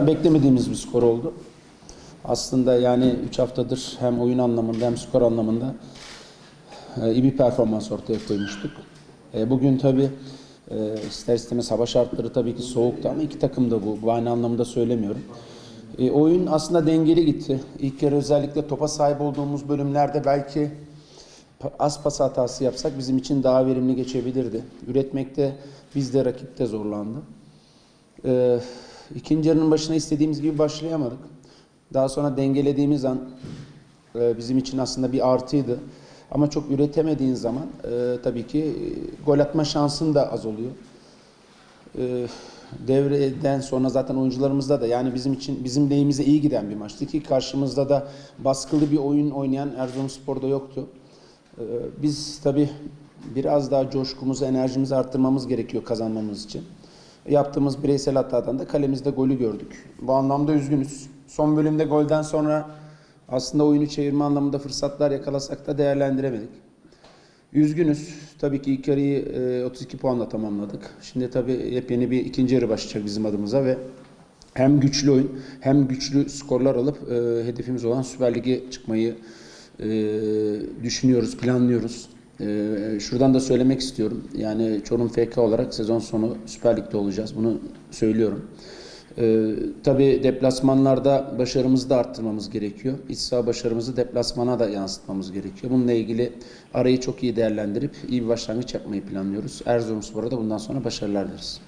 Beklemediğimiz bir skor oldu. Aslında yani 3 haftadır hem oyun anlamında hem skor anlamında e, iyi bir performans ortaya koymuştuk. E, Bugün tabii e, ister istemez hava şartları tabii ki soğuktu ama iki takım da bu. Bu aynı anlamda söylemiyorum. Oyun aslında dengeli gitti. İlk yarı özellikle topa sahip olduğumuz bölümlerde belki az pas hatası yapsak bizim için daha verimli geçebilirdi. Üretmekte biz de rakip de zorlandı. Ee, ikinci yarının başına istediğimiz gibi başlayamadık. Daha sonra dengelediğimiz an e, bizim için aslında bir artıydı. Ama çok üretemediğin zaman e, tabii ki e, gol atma şansın da az oluyor. E, devreden sonra zaten oyuncularımızda da yani bizim için bizim lehimize iyi giden bir maçtı ki karşımızda da baskılı bir oyun oynayan Erzurumspor'da yoktu. Ee, Biz tabii biraz daha coşkumuzu, enerjimizi arttırmamız gerekiyor kazanmamız için. Yaptığımız bireysel hatadan da kalemizde golü gördük. Bu anlamda üzgünüz. Son bölümde golden sonra aslında oyunu çevirme anlamında fırsatlar yakalasak da değerlendiremedik. Üzgünüz. Tabii ki ilk yarıyı e, 32 puanla tamamladık. Şimdi tabii yepyeni bir ikinci yarı başlayacak bizim adımıza ve hem güçlü oyun hem güçlü skorlar alıp e, hedefimiz olan Süper Lig'e çıkmayı e, düşünüyoruz, planlıyoruz. E, şuradan da söylemek istiyorum. Yani Çorum FK olarak sezon sonu Süper Lig'de olacağız. Bunu söylüyorum. E, tabii deplasmanlarda başarımızı da arttırmamız gerekiyor. İç saha başarımızı deplasmana da yansıtmamız gerekiyor. Bununla ilgili arayı çok iyi değerlendirip iyi bir başlangıç yapmayı planlıyoruz. Erzurumspor'a da bundan sonra başarılar dileriz.